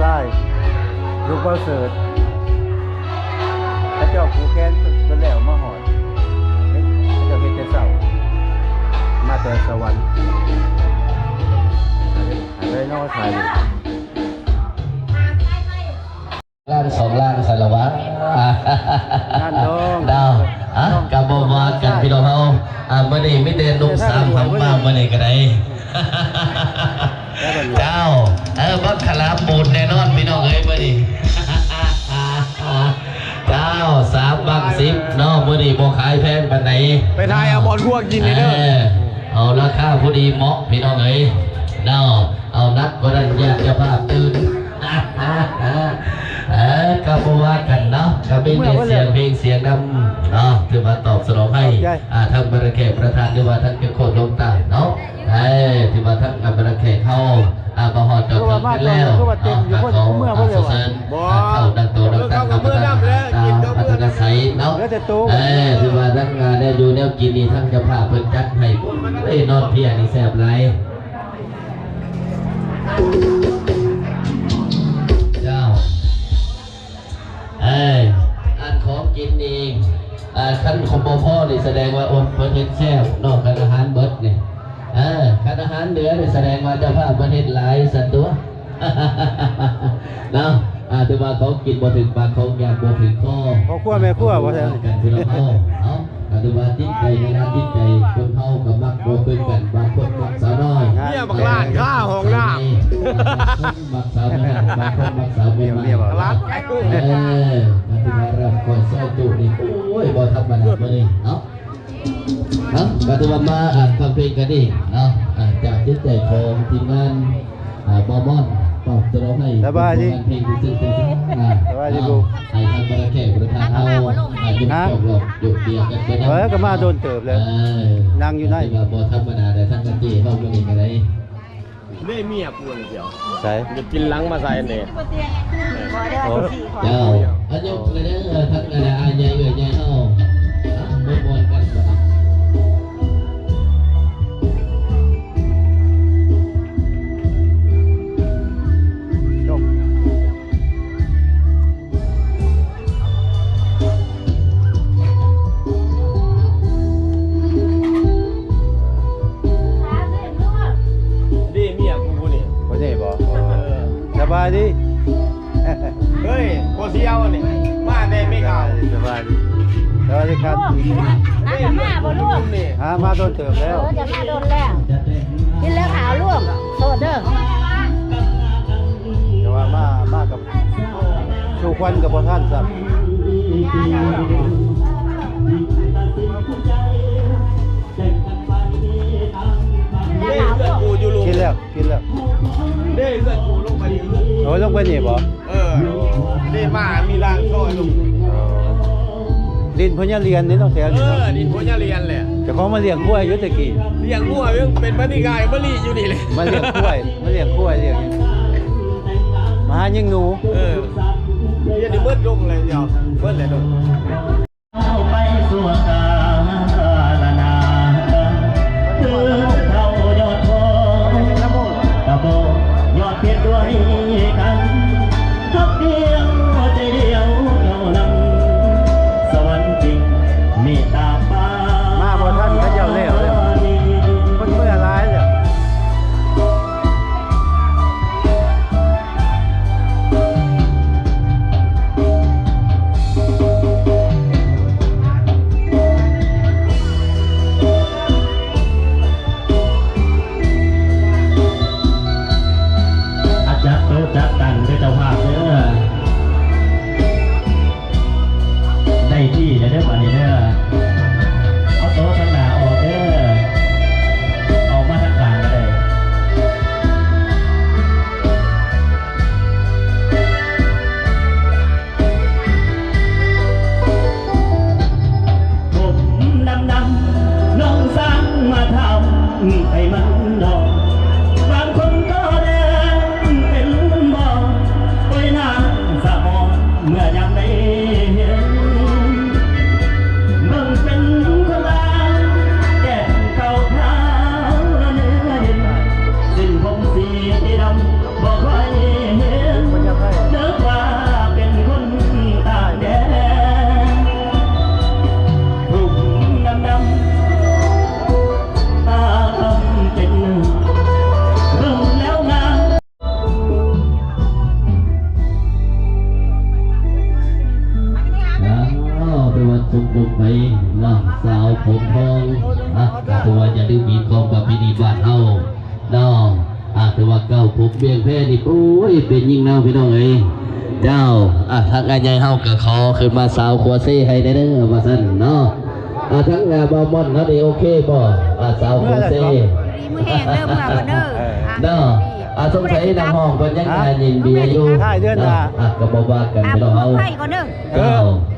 ชายลูกเบาเสิร์ตพระเจ้าผูแค้นเพิ่นแล้วมาหอดเฮ็ดพระเจ้าเฮ็ดแต่เช้ามาแต่สวรรค์อะไรนอถ่ายรูปล่างสองล่างสารวัตรอ่านั่นน้องดาวอะกับบวากันพี่น้องเฮาอ่ามื่อนี้ไม่เดินนุ่มสามคำมาเมื่อนี้ก็ได้เจ้า เออบักขลาปูนแน่นอนพี่น้องเอ้ยมื่อนี้เจ้าสามบักสิบเนาะมื่อนี้บ่ขายแพงปานไหนไปทายเอาบอลพวกกินเลยเด้อเอาราคาพอดีเหมาะพี่น้องเอ้ยเนาะเอานัดวันนั้นอยากจะภาพตื่นเออก็บว่ากันเนาะก็เป็นแต่เสียงเพลงเสียงนำเนาะที่มาตอบสนองให้อ่าทางบรรแขกประธานที่ว่าท่านเป็นคนลงใต้เนาะเอ้ยที่ว่าท่านกับบรรแขกเข้า อ่าประหอดจอดถึงขึ้นแล้วเนาะอ่าของอ่าเสเสริญอ่าเข้าดังตัวดังตั้งกับประธานตามอัตนสัยเนาะแล้วแต่ตู้เอ้ยที่ว่าทั้งงานได้อยู่แนวกินนี่ทั้งเจะพาพเพิ่นจัดให้เอ้ยนอนเพียนี่แซ่บไรเจ้าเอ้ยอันของกินเองอ่าขั้นของบ่พ่อนี่แสดงว่าโอ้เพิ่นเฮ็ดแซ่บนอกกันอาหารเบิดนี่ เออคันอาหารเหลือแสดงว่าเจ้าภาพประเทศหลายสันตัวเนาะอาถือว่าเขากินบ่ถึงปากเขาอยากบ่ถึงคอพ่อครัวแม่ครัวว่าซั่นกันพี่น้องเฮาเนาะอาถือว่าจิตใจนด้านจิตใจคนเฮาก็มักบ่คือกันบางคนมักสาวน้อยเนี่ยบักลานข้าห้องน้มักสาวน้อยบางคนมักสาวเมียเมียบอกำรักเออมาถึงมาเรับก่อนเศร้าตุนี่โอ้ยบ่ธรรมดามื้อนี้เนาะเนาะ ก็ถือว่ามาอ่านฟังเพลงกันดีเนาะอ่าจากจิตใจของทีมงานอ่าบอมอนตอบจะร้องให้สบายดีผลงนเพลงที่ซึ้งเป็นซึ้งอ่าสบายดีเนาะลูกให้ทางบริแขกบริทานเฮาอ่าหยุดจบหลบหยุดเดียวกันไปนะเออก็มาโดนเติบเลยออนั่งอยู่ไหนที่ว่าบ่ธรรมดาแต่ท่านกะจีเฮามื้อนี้ก็ได้ได้เมียกูเลยเดียวใส่จะกินล้างมาใส่เนี่ยโอ้เจ้าอายุเลยเด้อท่านก็ได้อายใหญ่เอ้ยใหญ่เฮาอะบ่ม่วนกัน ดินพญาเรียนนี่ต้องแถวเอนี่อดินโพญาเรียนแหละเจ้าของมาเลี้ยงกล้วยอยู่ตะกี้เลี้ยงงัวยังเป็นมณีกายมะลีอยู่นี่เลยมาเลี้ยงกล้วยมาเลี้ยงกล้วยเลี้ยงหยังมาหายิงหนูเออเดี๋ยวนี้มืดลงเลยเดียวมืดเลยลุงเอาไปสู่กา เก้าผมเบียงแพ้นี่โอ้ยเป็นยิ่งเนาพี่น้องเอ้ยเจ้าอะทางงานใหญ่เฮาก็ขอขึ้นมาสาวขัวเซ่ให้ได้เด้อว่าซั่นเนาะอะทั้งงานบอมอนเขาได้โอเคบ่อะสาวขัวเซ่ดีมือแห้งเด้อเมื่อวันเด้อเนาะอะสงสัยนางห้องเพิ่นยังงานยินเบียร์อยู่ใช่เดือนหน้าอะก็บ่ว่ากันอาพี่น้องเฮาไผ่ก็เด้อเอ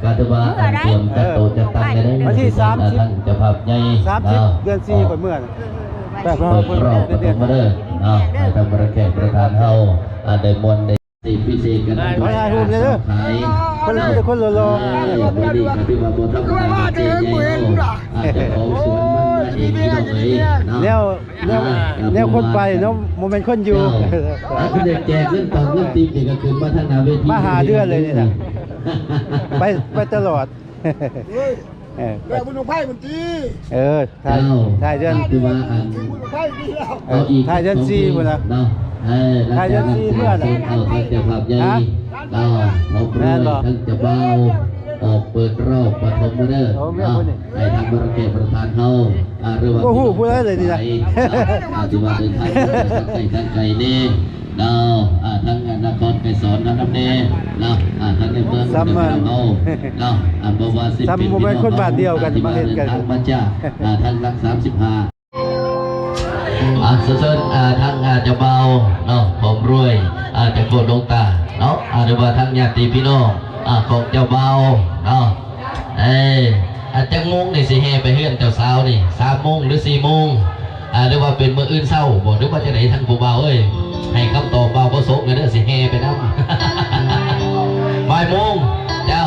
การที่ว่าเตรียมจัดโตจัดตั้งได้วันที่สามสิบท่านเจะภาพใหญ่สามสิบเดือนสี่ก่อนเมื่อน่ะแปดรอบเปิดรอบประตูมาเด้อ เนาะให้ทำประแขกประธานเฮาอาได้มนต์ได้สิพิเศษกันได้ขอถ่ายรูปเลยเด้อขายคนละคนละโลเออวันนี้ครับที่มาบนทับทางเจใหญ่เฮาอาจจะของสวนมันมาเองพี่น้องเอ้ยเนาะแนวแนวแนวคนไปเนาะโมเมนต์คนอยู่คือเด็กแจกเงินต่อเงินติ๊บนี่ก็คือมาทางนาเวทีมาหาเดือนเลยนี่นะไปไปตลอด เออแม่บุญหลวงไพ่มันตีเออถ่ายเจ้าถ่ายเดือนคือว่าอันบุญหลวงไพ่ดีแล้วเอาอีกถ่ายเดือนสี่พุ่นน่ะเนาะเออถ่ายเดือนสี่เพื่อนน่ะเอาทางเจ้าภาพใหญ่ฮะเราเราเปแม่รื่อยนบ่ทั้งเจะเบาออกเปิดรอบปฐมเด้อโอ้แม่นเนาะบ่นี่ให้ทางบริเกตประธานเฮาอ่าหรือว่าโอ้โหพูดได้เลยนี่นะเนาะอาที่ว่าเดินทางไปทางไกลนี่ เนาะอ่าทั้งนครไกรสอนทั้งน้ำเนเนาะอ่าทั้งในเมืองซ้ำมาเฮาเนาะอ่าบ่ว่าสิซ้ำบ่แม่นคนบ้านเดียวกันที่มาเฮ็ดกันทางมาจ้าอ่าทั้งรัก35อ่าเซินอ่าทางอาจจะเบาเนาะผมรวยอาจจะโกรธลงตาเนาะอาจจะว่าทางญาติพี่น้องอ่าของเจ้าเบาเนาะเอ้ยอาจจะงงนี่สิเฮไปเฮือนเจ้าสาวนี่สามโมงหรือสี่โมงอ่าหรือว่าเป็นมื้ออื่นเช้าบ่หรือว่าจะไหนทางผู้เบาเอ้ย ให้คำตอบเบาบ่สกเลยเด้อสิเฮไปน้ำบ่ายโมงเจ้า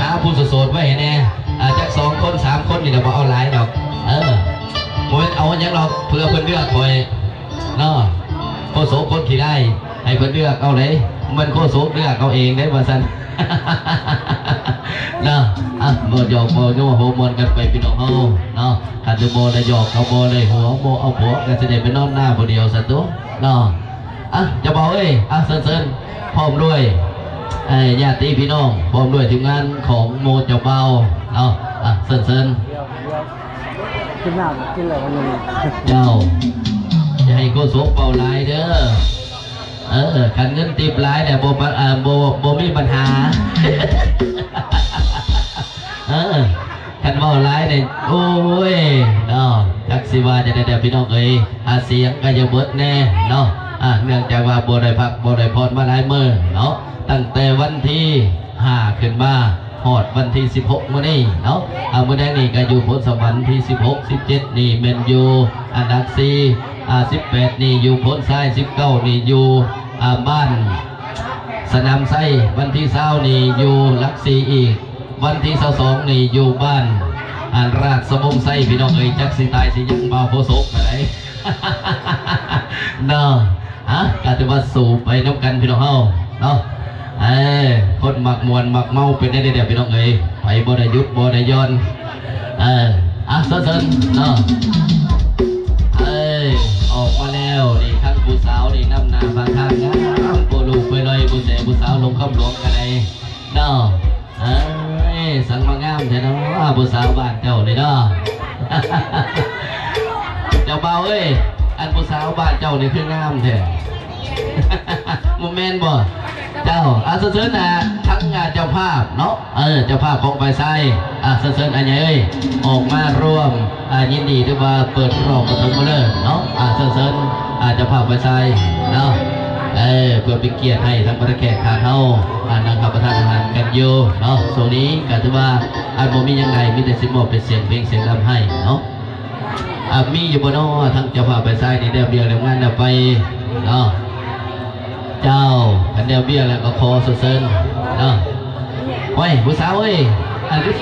หาผู้โสดๆไว้ให้แน่อาจักสองคนสามคนนี่เดี๋ยวบ่เอาหลายดอก เออมวยเอาอย่างเราเพื่อเพิ่นเลือกคอยเนาะโคโสคนขี่ได้ ให้เพิ่นเลือกเอาเลยมันโคโสเลือกเอาเองได้บ่ซั่นเนาะอะบ่หยอกบ่โยโหมวนกันไปพี่น้องเฮาเนาะคันจะบ่ได้หยอกเขาบ่ได้หัวบ่เอาผัวก็สิได้ไปนอนหน้าผู้เดียวซะตัวเนาะ อะจะบอกเอ้ยอะเซินๆพร้อมด้วยไอ้ญาติพี่น้องพร้อมด้วยทีมงานของโมเจ้าเบาเนาอะเซินๆเดี๋ยวเดี๋ยวกินน้ำกินอะไรวันนี้เจ้าอย่าให้โกโสเป่าลายเด้อเออขันเงินติบลายเนี่ยโบโบโบมีปัญหาเออขันเป่าหลายเนี่ยโอ้ยเนาะจักสิว่าจะได้เดี๋ยวพี่น้องเอ้ยอาเสียงก็จะเบิดแน่เนาะ เนื่องจากว่าโบได้พักโบได้พอรมาหลายมือเนาะตั้งแต่วันที่ห้าขึ้นมาหอดวันที่ 16มื้อนี้เนาะเอามื้อแดงนี่ก็อยู่พ้นสวรรค์ที่ 16 17 นี่เมนยูอันดับ4อ่า18 นี่อยู่พ้นซ้าย 19 นี่อยู่อ่าบ้าน สนามไส้วันที่เศร้านี่อยู่ลักซีอีก วันที่เศร้าสองนี่อยู่บ้านอ่านราชสมงไส้พี่น้องเอ้ยจักสิตายสิยังเบาโพโศกอะไรเนาะ กาติว่าสู่ไปน้ำกันพี่น้องเฮาเนาะเอ้คนหมักมวนมักเมาเป็นได้เดี๋ยวพี่น้องเอ้ยไปบ่ได้ยุดบ่ได้ย้อนเอออะเซินๆเนาะเอ้ออกมาแล้วนี่ทั้งผู้สาวนี่นำนาบางทางงามผู้ลูกไปเลยผู้เสผู้สาวลงคำหลวงกันเลยเนาะเอ้สังมางามแท้เนาะผู้สาวบ้านเจ้าเลยเนาะเจ้าเบาเอ้ยอันผู้สาวบ้านเจ้านี่คืองามแท้ โมเมนต์บ่เจ้าอาเซินนะทั้งงานเจ้าภาพเนาะเออเจ้าภาพของไปไซอาเซินอันใหญ่เอ้ยออกมาร่วมอ่ายินดีที่ว่าเปิดรอบปฐมฤกษ์เนาะอาเซินอาเจ้าภาพไปไซเนาะเออเพื่อเป็นเกียรติให้ทั้งประแขกทานเฮาอ่านังขับประทานอาหารกันอยู่เนาะส่วนนี้ก็ถือว่าอันบ่มียังไงมีแต่สิมอบเป็นเสียงเพลงเสียงรำให้เนาะอะมีอยู่บนนอทั้งเจ้าภาพไปซ้ายนี่เดียวเดียวแล้วงานเดียวไปเนาะ เจ้าอันเดียวเบี้ยแล้วก็คอสดเซินเนาะโอ้ยผู้สาวเอ้ยอันนี้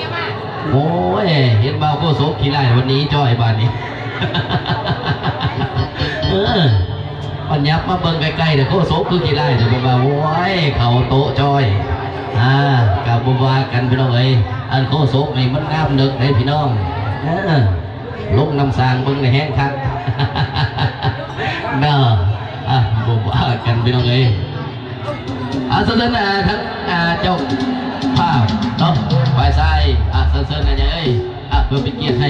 โอ้ยเห็นบ่าวโคโซขี่ไล่วันนี้จ้อยบ้านนี้เออปัญญับมาเบิ่งใกล้ๆเดี๋ยวโคโซคือขี่ไล่เดี๋ยวบ่าวโอ้ยเขาโตะจ้อยอ่ากับบัวากันพี่น้องเอ้ยอันโคโซนี่มันงามเนึกเลยพี่น้องเออลงน้ำสางเบิ่งในแห้งคักเนาะอะ ว่ากันพี่น้องเอ้ยอาสนะทั้งอ่าเจ้าภาพเนาะฝ่ายซ้ายอะเซิร์นๆนะเนี่ยเอ้ยอะเพื่อเป็นเกียรติให้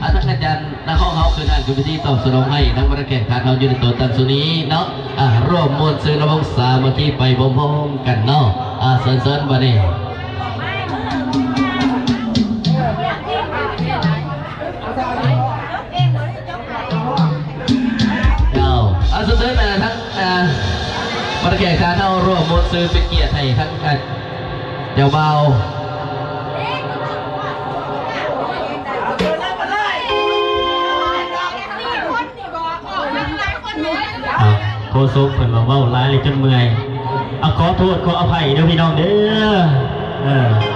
อาทั้งอาจารย์นักข้องเขาคือกานคือพิธีตอบสนองให้นักบริการการเขาอยู่ในตัวตันสุนี้เนาะอะร่วมมวลซื้อระวงสามัคคีไปพร้อมๆกันเนาะอะเซิร์นๆมาเนี่ย กียรติการเอาร่วมมวลซื้อเป็นเกียรติให้ทั้งอ่าเจ้าเบาอะโคซุกเพิ่นมาเว้าร้ายเลยจนเมื่อยเอาขอโทษขออภัยเด้อพี่น้องเด้อเออ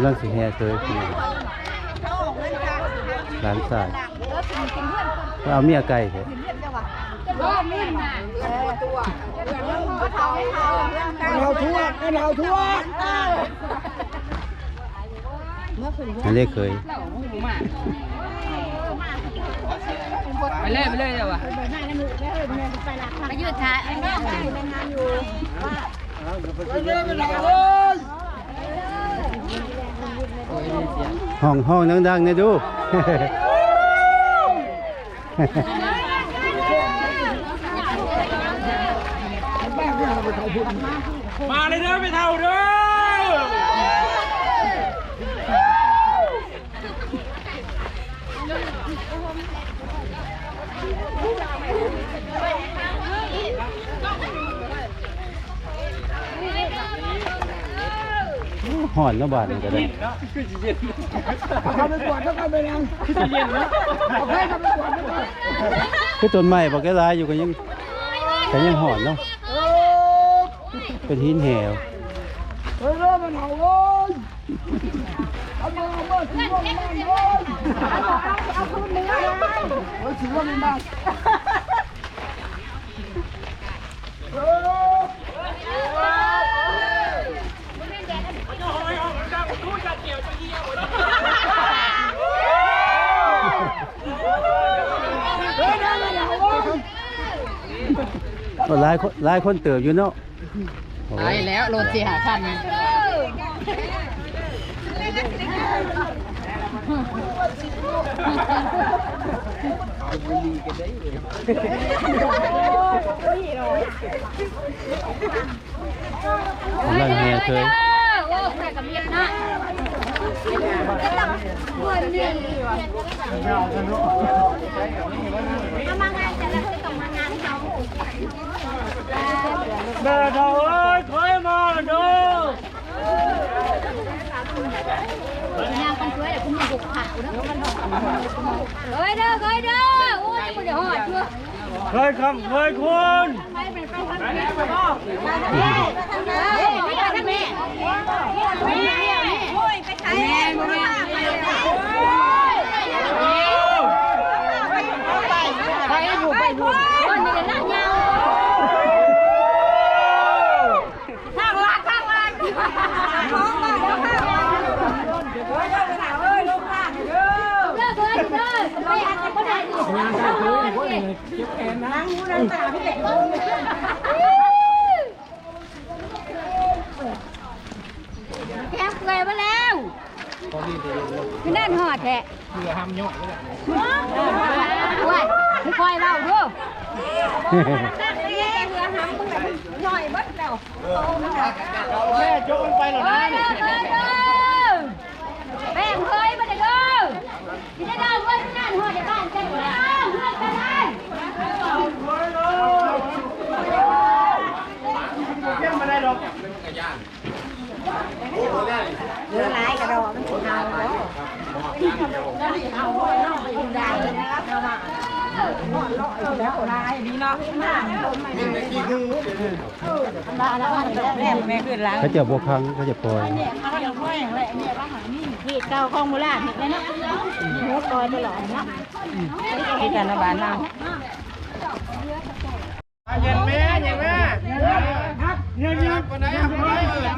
ำลังสิแห่เคยพี่น้องหลานชายก็เอาเมียไก่เถอะเราทั่วเราทั่วอันนี้เคยไปเลยไปเลยเดี๋ยววะมายืดขาไอ้แม่เป็นงานอยู่เรื่องเป็นเราเลย ห้องห้องดังๆเนี่ยดู มาเลยเด้อไม่เท่าเด้อ ห่อนเนาะบาดนี่ก็ได้เขาไปกวาดเขาไปนั่งเอาให้เขาไปกวาดด้วยคือต้นไม้บ่แกหลายอยู่ก็ยังก็ยังห่อนเนาะเออเป็นหินแหวเฮ้ยเรื่องเป็นเราเลยเอาเมื่อเอาเมื่อถือว่ามันบ้านเลยเอาคืนเนื้อเลยเฮ้ยถือว่ามันบ้าน ก็หลายคนหลายคนเติบอยู่เนาะโอ้ตายแล้วโลเสียหาพันกำลังแห่เคยโอ้ ใส่กับเมียนะเงินเดือนมางานจะแล้วจะต้องมางานเขาแม่เท่าเอ้ยถอยมาเด้อ งางกันช่วยแต่คุณมาบุกขาแล้วมันหอเฮ้ยเด้อเฮ้ยเด้อโอ้ยจะไปเดี๋ยวหอดเชื่อเคยคำเคยคุณไปไปไปทางนี้ไปพ่อเฮ้ยไม่ไปทางนี้โอ้ยไปใช้แม่แม่ไปอยู่ไปอยู่คนนี้ก็นั่งยาวทางลัดทางลัดท้องมาแล้วค่ะเฮ้ยลูกหลานเด้อเด้อเด้อเด้อไปอันนี้ ก็ได้ดิงานการเฮ้ยเก็บแขนนะนั่งหูนั่งตาพี่เด็กแก้เกยมาแล้วคือนั่นหอดแท้เพื่อ อกเรือร้ายกระโดดมันถึงเอาแล้วเอาเอาไปดูได้นะครับเอามาแล้วร้ดีเนาะมากมาแล้วแม่แม่ขึ้นแล้วเขาจะบวกครั้งเขาจะปล่อยที่เก้าข้องมูลาเห็นไหมเนาะหัวคอยตลอดเนาะที่กันระบาดเราเย็นแม่เย็นแม่ ครับเงินเงินคนไหนอะคนไหนเออ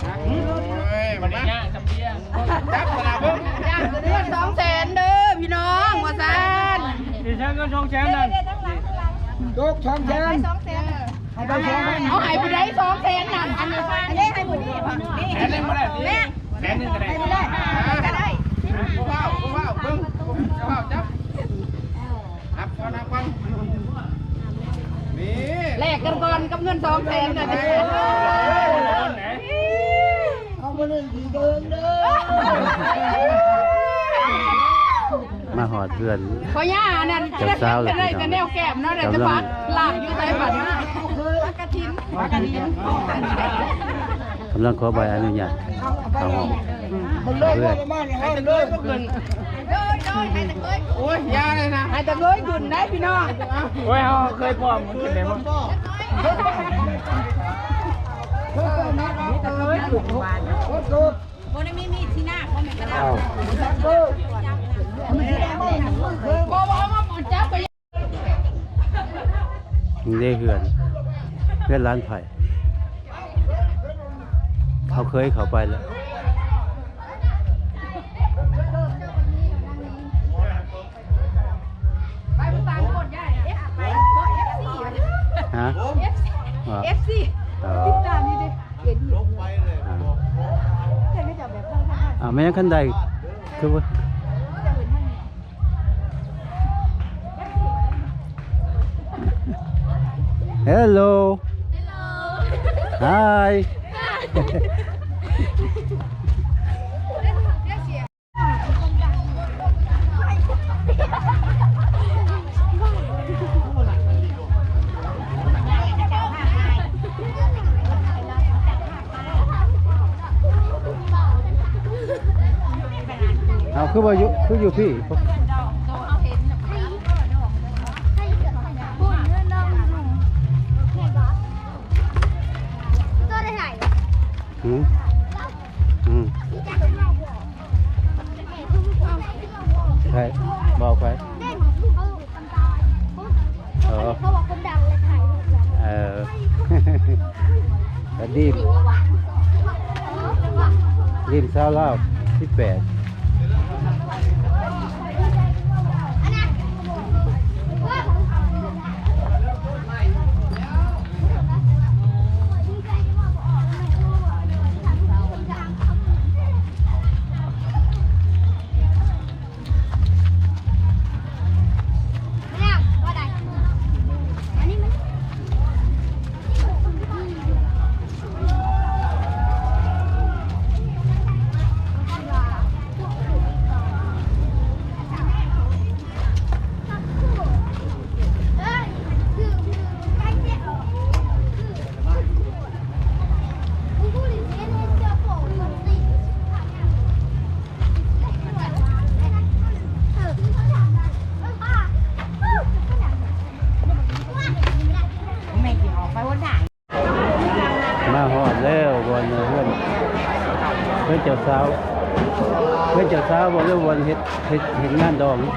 โอ้ยมันนะจับสลากเบิ้งเงินสองแสนเด้อพี่น้องว่าซานดิฉันก็ช่องแชมป์นั่นยกช่องแชมป์เอาไปช่องแชมป์เอาหายไปได้สองแสนนั่นอันนี้ให้บุญนี่แสนหนึ่งก็ได้แม่แสนหนึ่งก็ได้ให้บุญได้ก็ได้ว้าวว้าวเบิ้งว้าวจับนับก่อนนับก่อน แลกกันก่อนกับเงินสองแสนกันเอาไปเลยดีเดินเด้อมาหอดเพื่อนพอย่านั่นเจ้าสาวเลยจะได้กันแนวแก้มเนาะเดี๋ยวจะพัดลาบอยู่ใส่บัตรกระถินกระถินกำลังขอใบอนุญาตเข้าห้องมันเลิกว่าประมาณนี้ให้เลิกเงิน โอ้ยยาเลยนะให้แต่เงยขึ้นได้พี่น้องโอ้ยเขาเคยปลอมมันเป็นไงบ้างโมได้มีมีที่หน้าเขาไม่กระดาอ้าวบ่บ่มาหมดจับไปนี่ได้เพื่อนเพื่อนร้านไผ่เขาเคยเข้าไปแล้ว ฮะ เอฟซีอ๋อติดตามนี่ดิเห็นอยู่อ่าแต่ไม่จับแบบข้างๆอ่าไม่ยังคันใดคือว่าจะเห็นท่าน Hello Hi คือว่าอยู่คืออยู่พี่พูดเรื่องน้องลุงเห็นปะตัวได้ไหนอืมอืมใช่บอกไปเด้งเขาตำตาเขาบอกคนดังเลยถ่ายรูปแล้วเออแต่ดีมดีมซาวลาวที่แปด องนี่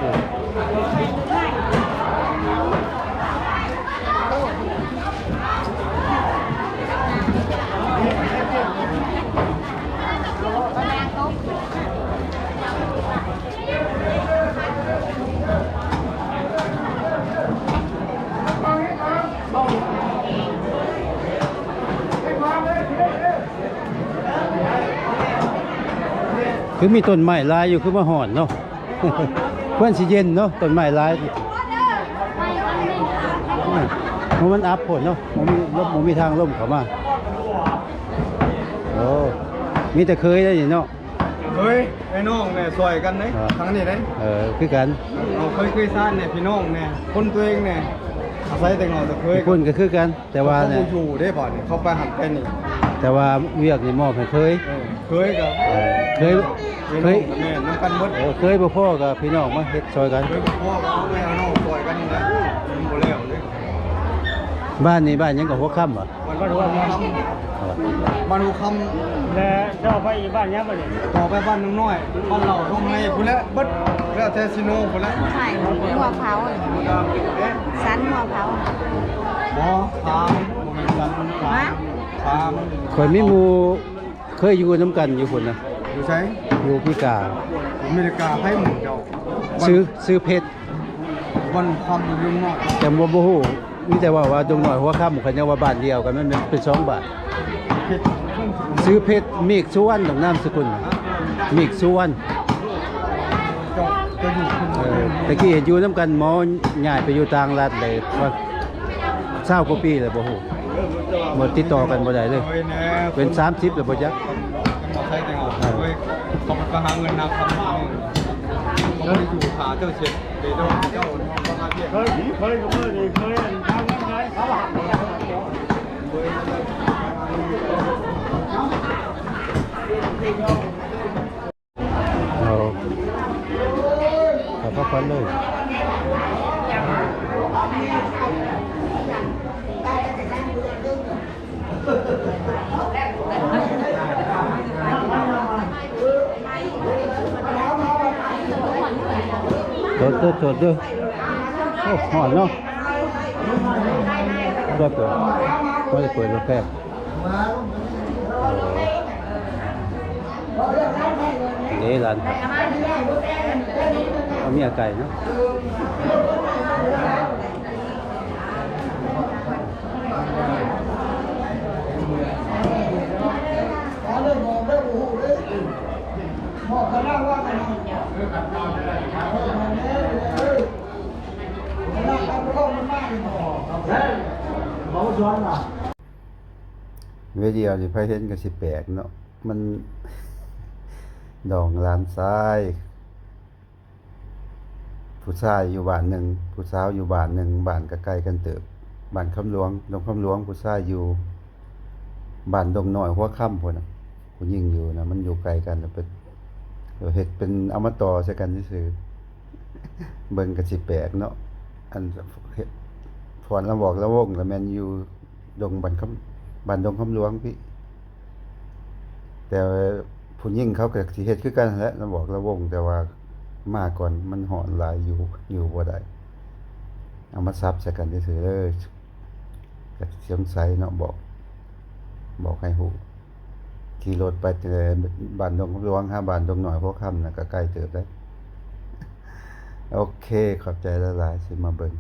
คือมีต้นไม้ลายอยู่คือมาหอนเนาะ เพื่อนสิเย็นเนาะต้นไม้หลายมเพราะมันอัพผลเนาะมันมีลมมันมีทางล่มเข้ามาโอ้มีแต่เคยได้ยินเนาะเฮ้ยไอ้น้องเนี่ยซอยกันเลยครั้งนี้เลยเออคือกันเราเคยเคยซ่านเนี่ยพี่น้องเนี่ยคนตัวเองเนี่ยอาศัยแต่เงาแต่เคยคนก็คือกัน แต่ว่าเนี่ยอยู่ได้บ่เนี่ยเขาไปหันแค่นี้แต่ว่าเวียกนี่มอบให้เคยเคยกับเคย เคน้อยงกับแม่น้ำกันหมดเออเคยบ่พ่อกับพี่น้องมาเฮ็ดซอยกัน เคยกับพ่อกับแม่น้องซอยกันนี่นะมันบ่แล้วเลยบ้านนี้บ้านหยังก็หัวค่ำอะมันบ้านหัวคอ๋อำบ้านหัวคและเจ้าไปอีบ้านเนี้ยบ่นี่ำต่อไปบ้านน้องน้อยบ้านเราตรงในพุ่นแล้วเบิดแล้วแทซิโนพุ่นแล้วใช่หัวเขาเอ๊ะสันหัวเขาเบ่ทางบ่แม่นกันทางทางข่อยมีหมู่เคยอยู่นํกันอยู่พุ่นน่ะ อยู่ไสอยู่พิกาอเมริกาให้หมู่เจ้าซื้อซื้อเพชรวันความอยู่ยุ่งนอกแต่บ่บ่ฮู้มีแต่ว่าว่าดงน้อยหัวค่ำเขายังว่าบ้านเดียวกันมันเป็นสองบ้านเพชรซื้อเพชรมีกสุวรรณดอกนามสกุลมีกสุวรรณเจ้าจะอยู่คุณเออตะกี้เห็นอยู่นํกันหมอย้ายไปอยู่ต่างรัฐเลยว่า20กว่าปีแล้วบ่ฮู้บ่ติดต่อกันบ่ได้เลยโอ้ยแน่เป็น30แล้วบ่จัก มาใช้แต่งเอาโอ้ยเขาไปหาเงินนาคำเขาไม่ได้อยู่ขาเจ้าเช็ดเดี๋ยวเจ้าเจ้ามาหาเพียเคยเคยเคยเคยทำยังไงเขาหักเอาขอบพระคุณเลย โดดโดดโดดเด้อโอ้หอนเนาะก็เปิดก็จะเปิดรถแคบ เดี๋ยวร้านเอาเมียไก่เนาเวเดียวนี่ไผเห็นก็สิแปลกเนาะมันดองลานซ้าย ผู้ชายอยู่บ้านหนึ่งผู้สาวอยู่บ้านหนึ่งบ้านก็ใกล้กันเติบบ้านคำหลวงดงคำหลวงผู้ชายอยู่บ้านดงน้อยหัวค่ำพุ่นน่ะผู้หญิงอยู่นะมันอยู่ไกลกันแล้วเป็นเดี๋ยวเฮ็ดเป็นเอามาต่อใส่กันซื่อเบิ่งก็สิแปลกเนาะอันเฮ็ด พรละบอกละวงแล้วแมนอยู่ดงบ้านคำบ้านดงคำหลวงพี่ แต่ผู้หญิงเขาเก็สิเฮ็ดคือกันนั่นและละบอกละวง แต่ว่ามาก่อนมันหอนหลายอยู่อยู่บ่ได้เอามาซับใส่กันซื่อๆเด้อก็สงสัยเนาะบอก บอกให้ฮู้ขี่รถไปแต่บ้านดงหลวงหาบ้านดงหน้อยพวกค่ำนะก็ใกล้เติบได้โอเค ขอบใจหลายสิมาเบิ่ง